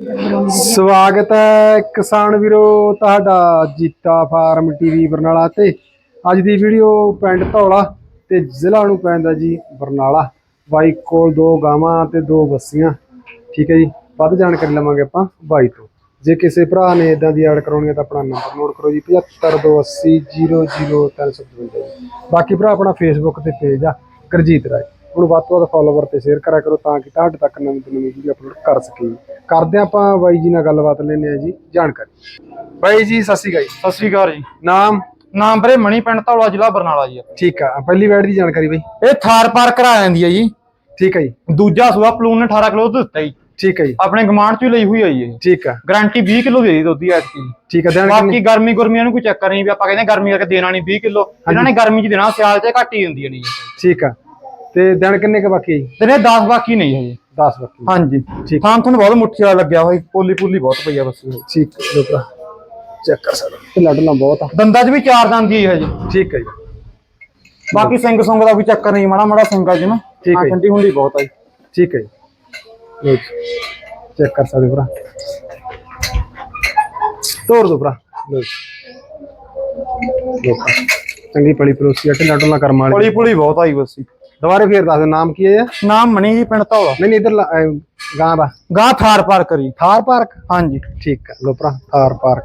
ਸਵਾਗਤ ਹੈ ਕਿਸਾਨ ਵੀਰੋ, ਤੁਹਾਡਾ ਜੀਤਾ ਫਾਰਮ ਟੀਵੀ ਬਰਨਾਲਾ ਤੇ। ਅੱਜ ਦੀ ਵੀਡੀਓ ਪਿੰਡ ਧੌਲਾ ਤੇ ਜ਼ਿਲ੍ਹਾ ਨੂੰ ਪੈਂਦਾ ਜੀ ਬਰਨਾਲਾ। ਬਾਈ ਕੋਲ ਦੋ ਗਾਵਾਂ ਤੇ ਦੋ ਬੱਸੀਆਂ। ਠੀਕ ਹੈ ਜੀ, ਵੱਧ ਜਾਣਕਾਰੀ ਲਵਾਂਗੇ ਆਪਾਂ ਬਾਈ ਤੋਂ। ਜੇ ਕਿਸੇ ਭਰਾ ਨੇ ਇਦਾਂ ਦੀ ਐਡ ਕਰਾਉਣੀ ਹੈ ਤਾਂ ਆਪਣਾ ਨੰਬਰ ਨੋਟ ਕਰੋ ਜੀ 7528000355 ਜੀ। ਬਾਕੀ ਭਰਾ ਆਪਣਾ ਫੇਸਬੁੱਕ ਤੇ ਪੇਜ ਆ, ਗੁਰਜੀਤ ਰਾਏ। ਉਹਨੂੰ ਵੱਧ ਤੋਂ ਵੱਧ ਫੋਲੋਵਰ ਤੇ ਸ਼ੇਅਰ ਕਰਿਆ ਕਰੋ ਤਾਂ ਕਿ ਤੁਹਾਡੇ ਤੱਕ ਨਵੀਂ ਤੋਂ ਨਵੀਂ ਵੀਡੀਓ ਅਪਲੋਡ ਕਰ ਸਕੀਏ। ਕਰਦੇ ਹਾਂ ਆਪਾਂ ਬਾਈ ਜੀ ਨਾਲ ਗੱਲਬਾਤ ਲੈਣੇ ਆ ਜੀ ਜਾਣਕਾਰੀ। ਬਾਈ ਜੀ ਸਤਿ ਸ਼੍ਰੀ ਅਕਾਲ ਜੀ। ਸਤਿ ਸ਼੍ਰੀ ਅਕਾਲ ਜੀ। ਨਾਮ? ਨਾਮ ਵੀਰੇ ਮਣੀ ਪਿੰਡ ਧੌਲਾ ਜ਼ਿਲ੍ਹਾ ਬਰਨਾਲਾ ਜੀ। ਠੀਕ ਆ ਪਹਿਲੀ ਵੈਡ ਦੀ ਜਾਣਕਾਰੀ ਬਾਈ। ਇਹ ਥਾਰ ਪਾਰ ਕਰਾ ਜਾਂਦੀ ਹੈ ਜੀ। ਠੀਕ ਹੈ ਜੀ। ਦੂਜਾ ਸੂਆ ਪਲੂਨ ਨੇ 18 ਕਿਲੋ ਦੁੱਧ ਦਿੱਤਾ ਜੀ। ਠੀਕ ਹੈ ਜੀ। ਆਪਣੇ ਗਮਾਂਡ ਚੋਂ ਹੀ ਲਈ ਹੋਈ ਹੈ ਜੀ ਇਹ। ਠੀਕ ਆ। ਗਾਰੰਟੀ 20 ਕਿਲੋ ਦੇ ਦੀ ਦੁੱਧ ਦੀ ਐਤਕੀ। ਠੀਕ ਆ ਦੇਣ ਬਾਕੀ ਗਰਮੀ ਗੁਰਮੀਆਂ ਨੂੰ ਕੋਈ ਚੱਕਰ ਨਹੀਂ ਵੀ ਆਪਾਂ ਕਹਿੰਦੇ ਗਰਮੀ ਕਰਕੇ ਦੇਣਾ ਨਹੀਂ 20 ਕਿਲੋ। ਇਹਨਾਂ ਨੇ ਗਰਮੀ 'ਚ ਦੇਣਾ ਸਿਆਲ 'ਚ ਘੱਟ ਹੀ ਦਿੰਦੀ ਹੈ ਨਹੀਂ ਠੀਕ ਆ। ਤੇ ਦਿਨ ਕਿੰਨੇ ਕ ਬਾਕੀ ਹੈ ਜੀ? ਤੇ ਇਹ 10 ਬਾਕੀ ਨਹੀਂ ਹੈ ਜੀ 10 ਬਾਕੀ ਹਾਂਜੀ। ਠੀਕ। ਥਾਂ ਤੁਹਾਨੂੰ ਬਹੁਤ ਮੁੱਠੀ ਵਾਲਾ ਲੱਗਿਆ ਹੋਇਆ ਪੋਲੀ ਪੋਲੀ ਬਹੁਤ ਪਈ ਆ ਬਸ। ਠੀਕ ਹੈ ਲੋ ਭਰਾ। ਚੈੱਕ ਕਰ ਸਕਦੇ। ਤੇ ਲੱਡਣਾ ਬਹੁਤ ਆ। ਦੰਦਾਂ 'ਚ ਵੀ ਚਾਰ ਦੰਦੀ ਹੈ ਜੀ ਠੀਕ ਹੈ ਜੀ। ਬਾਕੀ ਸਿੰਘ ਸੁੰਗ ਦਾ ਵੀ ਚੱਕਰ ਨਹੀਂ ਮਾੜਾ ਮਾੜਾ ਸਿੰਘ ਆ ਜੀ ਨਾ। ਠੀਕ ਹੈ ਹਾਂ, ਜੀ। ਠੰਡੀ ਹੁੰਦੀ ਬਹੁਤ ਆ ਜੀ। ਠੀਕ ਹੈ ਜੀ। ਲੋ ਚੈੱਕ ਕਰ ਸਕਦੇ ਭਰਾ। ਤੋੜ ਦੋ ਭਰਾ। ਲੋ ਭਰਾ। ਚੰਗੀ ਪਲੀ ਪਲੋਸੀ ਆ ਢਿੱਲਾ ਢੁੱਲਾ ਕਰਮ ਵਾਲੀ। ਪੋਲੀ ਪੋਲੀ ਬਹੁਤ ਆਈ ਬਸ ਜੀ। ਦੁਬਾਰੇ ਫੇਰ ਦੱਸ ਦਿਓ ਨਾਮ ਕੀ ਹੈ ਇਹ? ਨਾਮ ਮਣੀ ਜੀ ਪਿੰਡ ਧੌਲਾ। ਨਹੀਂ ਨਹੀਂ ਇਧਰ ਗਾਂ ਦਾ। ਗਾਂ ਥਾਰ ਪਾਰ ਕਰੀ ਥਾਰ ਪਾਰਕ? ਹਾਂਜੀ। ਠੀਕ ਹੈ ਲੋ ਭਰਾ ਥਾਰ ਪਾਰਕ।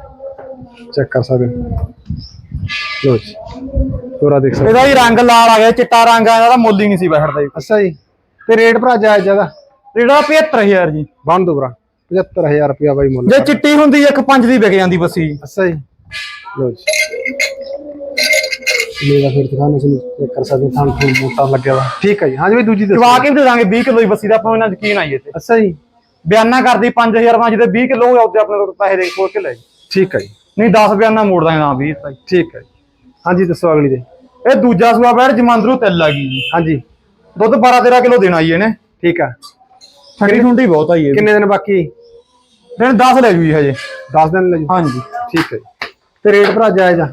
ਚੈੱਕ ਕਰ ਸਕਦੇ ਹੋ? ਲੋ ਜੀ ਤੋਰਾ ਦੇਖ ਸਕਦੇ ਹੋ। ਇਹਦਾ ਹੀ ਰੰਗ ਲਾਲ ਆ ਗਿਆ ਚਿੱਟਾ ਰੰਗ ਆ ਇਹਦਾ ਮੁੱਲ ਹੀ ਨਹੀਂ ਸੀ ਬੈਠਦਾ ਜੀ। ਅੱਛਾ ਜੀ ਤੇ ਰੇਟ ਭਰਾ ਜਾਇਜ਼ ਜ਼ਿਆਦਾ ਜਿਹੜਾ 75000 ਜੀ। ਬਣ ਦੋ ਭਰਾ 75000 ਰੁਪਇਆ ਬਾਈ ਮੁੱਲ ਜੇ ਚਿੱਟੀ ਹੁੰਦੀ ਇੱਕ ਪੰਜ ਦੀ ਵਿਕ ਜਾਂਦੀ ਬੱਸੀ। ਅੱਛਾ ਜੀ ਲੋ ਜੀ। ਮੇਰਾ ਫਿਰ ਦਿਖਾਣੇ ਸੁਣ ਚੈੱਕ ਕਰ ਸਕਦੇ ਥਾਂ ਤੋਂ ਮੋਟਾ ਲੱਗਿਆ ਵਾ ਠੀਕ ਹੈ ਜੀ ਹਾਂਜੀ ਬਈ ਦੂਜੀ ਦੱਸੋ। ਚਵਾ ਕੇ ਵੀ ਦੇ ਦਾਂਗੇ 20 ਕਿਲੋ ਦੀ ਬੱਸੀ ਦਾ ਆਪਾਂ ਇਹਨਾਂ ਯਕੀਨ ਆਈ ਇੱਥੇ? ਅੱਛਾ ਜੀ। ਬਿਆਨਾ ਕਰਦੀ 5000 ਪੰਜ ਦੇ 20 ਕਿਲੋ ਉਹਦੇ ਆਪਣੇ ਕੋਲ ਪੈਸੇ ਦੇ ਕੋਲ ਕੇ ਲੈ ਜੀ। ਠੀਕ ਹੈ ਜੀ। ਨਹੀਂ 10 ਬਿਆਨਾ ਮੋੜ ਦਾਂਗੇ ਨਾ 20 ਤਾਂ ਜੀ। ਠੀਕ ਹੈ ਜੀ ਹਾਂਜੀ ਦੱਸੋ ਅਗਲੀ ਦੇ। ਇਹ ਦੂਜਾ ਸੂਆ ਬੈਠ ਜਮੰਦਰੂ ਤਿੱਲ ਆ ਗਈ ਜੀ। ਹਾਂਜੀ ਦੁੱਧ 12 13 ਕਿਲੋ ਦੇਣਾ ਜੀ ਇਹਨੇ। ਠੀਕ ਆ। ਠੰਡੀ ਠੁੰਡੀ ਬਹੁਤ ਆਈ ਇਹ ਕਿੰਨੇ ਦਿਨ ਬਾਕੀ? ਦਿਨ 10 ਲੈ ਜੂ ਜੀ ਹਜੇ। 10 ਦਿਨ ਲੈ ਜੀ। ਹਾਂਜੀ ਠੀਕ ਹੈ ਤੇ ਰੇਟ ਭਰਾ ਜਾਇਜ਼ ਆ।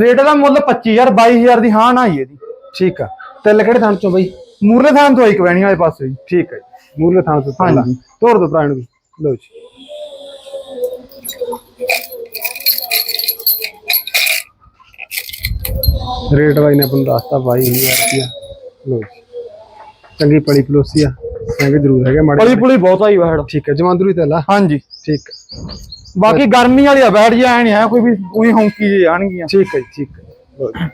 ਰੇਟ ਦਾ ਮੁੱਲ 25000 22000 ਦੀ ਹਾਂ ਨਾ ਹੀ ਇਹਦੀ। ਠੀਕ ਆ। ਤਿੰਨ ਕਿਹੜੇ ਥਾਂ ਚੋਂ ਬਈ? ਮੂਰਲੇ ਥਾਂ ਤੋਂ ਆਈ ਕਵੈਣੀ ਵਾਲੇ ਪਾਸੇ। ਜੀ ਠੀਕ ਹੈ ਮੂਰਲੇ ਥਾਂ ਤੋਂ ਪਹਿਲਾਂ। ਤੋੜ ਦੋ ਭਰਾ ਨੂੰ ਲਓ ਜੀ। ਰੇਟ ਬਾਈ ਨੇ ਆਪਾਂ ਦੱਸਤਾ 22000 ਰੁਪਇਆ। ਲਓ ਜੀ। ਚੰਗੀ ਪਲੀ ਪਲੋਸੀ ਆ। ਸੰਗ ਜ਼ਰੂਰ ਹੈਗਾ ਮਾੜੇ ਪਲੀ ਪੁਲੀ ਬਹੁਤ ਆਈ ਵੈੜ ਠੀਕ ਹੈ ਜਮਾਂਦਰੂ ਤੇ ਲਾ ਹਾਂਜੀ। ਠੀਕ। ਬਾਕੀ ਗਰਮੀ ਵਾਲੀ ਆ ਬੈਠ ਜੀ ਐ ਨਹੀਂ ਹੈ ਕੋਈ ਵੀ ਉਹੀ ਹੌਂਕੀ ਜੀ ਆਣਗੀਆਂ ਠੀਕ ਹੈ ਜੀ, ਠੀਕ ਹੈ। ਲਓ ਜੀ।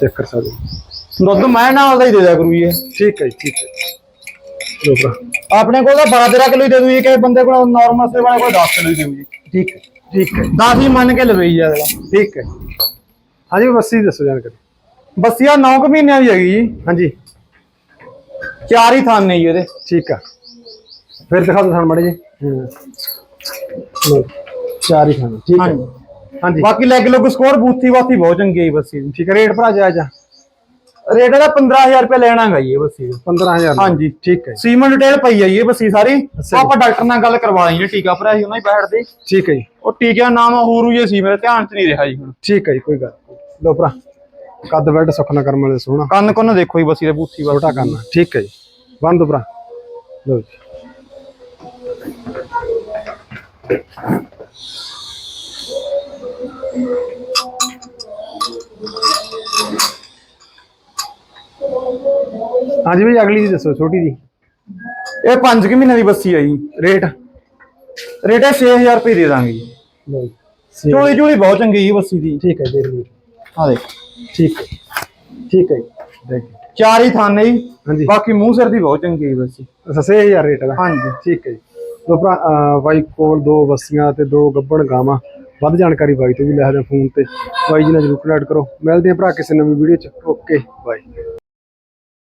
ਚੈੱਕ ਕਰ ਸਕਦੇ ਹੋ। ਦੁੱਧ ਮੈਂ ਨਾਲ ਦਾ ਹੀ ਦੇ ਦਿਆ ਕਰੂ ਜੀ ਇਹ। ਠੀਕ ਹੈ ਜੀ, ਠੀਕ ਹੈ। ਭਰਾ। ਆਪਣੇ ਕੋਲ ਤਾਂ 12 13 ਕਿਲੋ ਹੀ ਦੇ ਦੂ ਜੀ ਕਿਸੇ ਬੰਦੇ ਕੋਲ ਨਾਰਮਲ ਸੇ ਵਾਲੇ ਕੋਲ 10 ਕਿਲੋ ਹੀ ਦੇਊ ਜੀ। ਠੀਕ ਹੈ ਠੀਕ ਹੈ। 10 ਹੀ ਮੰਨ ਕੇ ਲਵੇ ਜੀ ਅਗਲਾ ਠੀਕ ਹੈ। ਹਾਂਜੀ ਬੱਸੀ ਦੱਸੋ ਜਾਣਕਾਰੀ। ਬੱਸੀਆ 9 ਕੁ ਮਹੀਨਿਆਂ ਦੀ ਹੈਗੀ ਜੀ। ਹਾਂਜੀ। ਚਾਰ ਹੀ ਥਾਨ ਨੇ ਜੀ ਇਹਦੇ। ਠੀਕ ਆ। ਫਿਰ ਦਿਖਾ ਦੋ ਸਾਨੂੰ ਮੜੇ ਜੀ ਲਓ, ਚਾਰ ਹੀ ਖਾਣੇ ਠੀਕ ਹੈ। ਹਾਂਜੀ। ਹਾਂਜੀ। ਬਾਕੀ ਲੈਗ ਲੋਗ ਸਕੋਰ ਬੂਥੀ ਬਾਥੀ ਬਹੁਤ ਚੰਗੀ ਹੈ ਜੀ ਬੱਸੀ ਦੀ। ਠੀਕ ਹੈ ਰੇਟ ਭਰਾ ਜਾਇਜ਼ ਆ। ਰੇਟ ਇਹਦਾ 15000 ਰੁਪਏ ਲੈਣਾਗਾ ਜੀ ਇਹ ਬੱਸੀ ਦਾ। 15000 ਹਾਂਜੀ। ਠੀਕ ਹੈ ਸੀਮਨ ਡਿਟੇਲ ਪਈ ਹੈ ਜੀ ਇਹ ਬੱਸੀ ਸਾਰੀ। ਅੱਛਾ ਜੀ। ਆਪਾਂ ਡਾਕਟਰ ਨਾਲ ਗੱਲ ਕਰਵਾ ਲਈ ਜੀ ਟੀਕਾ ਭਰਾ ਸੀ ਉਹਨਾਂ ਹੀ ਬੈਠਦੇ ਠੀਕ ਹੈ ਜੀ। ਉਹ ਟੀਕੇ ਦਾ ਨਾਮ ਹੋਰੂ ਜੇ ਸੀ ਮੇਰੇ ਧਿਆਨ ਚ ਨਹੀਂ ਰਿਹਾ ਜੀ ਹੁਣ। ਠੀਕ ਹੈ ਜੀ ਕੋਈ ਗੱਲ ਨੀ। ਲਓ ਭਰਾ ਕੱਦ ਬੈਡ ਸੁਖਨਾ ਕਰਮ ਵਾਲੇ ਸੋਹਣਾ। ਕੰਨ ਕੋਨ ਦੇਖੋ ਜੀ ਬੱਸੀ ਦੇ ਬੂਥੀ ਵਾ ਛੋਟਾ ਕਰਨਾ ਠੀਕ ਹੈ ਜੀ। ਬੰਦ ਭਰਾ। ਲਓ ਜੀ। ਹਾਂਜੀ ਬਈ ਅਗਲੀ ਦੀ ਦੱਸੋ ਛੋਟੀ ਦੀ ਇਹ 5 ਕਿ ਮਹੀਨੇ ਦੀ ਬੱਸੀ ਆ ਜੀ। ਰੇਟ? ਰੇਟ ਹੈ 6000 ਰੁਪਏ ਦੇ ਦਾਂਗੇ ਜੀ। ਲਓ ਜੀ। ਚੋਲੀ ਚੋਲੀ ਬਹੁਤ ਚੰਗੀ ਜੀ ਬੱਸੀ ਦੀ। ਠੀਕ ਹੈ ਦੇਖ ਲਓ ਆ ਦੇਖ। ਠੀਕ ਹੈ। ਠੀਕ ਹੈ ਜੀ। ਦੇਖ ਚਾਰ ਹੀ ਥਾਨੇ ਜੀ। ਹਾਂਜੀ। ਬਾਕੀ ਮੂੰਹ ਸਿਰ ਦੀ ਬਹੁਤ ਚੰਗੀ ਬੱਸੀ। ਅੱਛਾ 6000 ਰੇਟ ਦਾ ਹਾਂਜੀ। ਠੀਕ ਹੈ ਜੀ। ਬਾਈ ਕੋਲ ਦੋ ਬੱਸੀਆਂ ਤੇ ਦੋ ਗੱਬਣ ਗਾਵਾਂ। ਵੱਧ ਜਾਣਕਾਰੀ ਬਾਈ ਤੋਂ ਵੀ ਲੈ ਸਕਦੇ ਫੋਨ ਤੇ। ਬਾਈ ਜੀ ਨਾਲ ਜਰੂਰ ਕਨੈਕਟ ਕਰੋ। ਮਿਲਦੇ ਹਾਂ ਭਰਾ ਕਿਸੇ ਨਵੀਂ ਵੀਡੀਓ ਚ। ਓਕੇ ਬਾਈ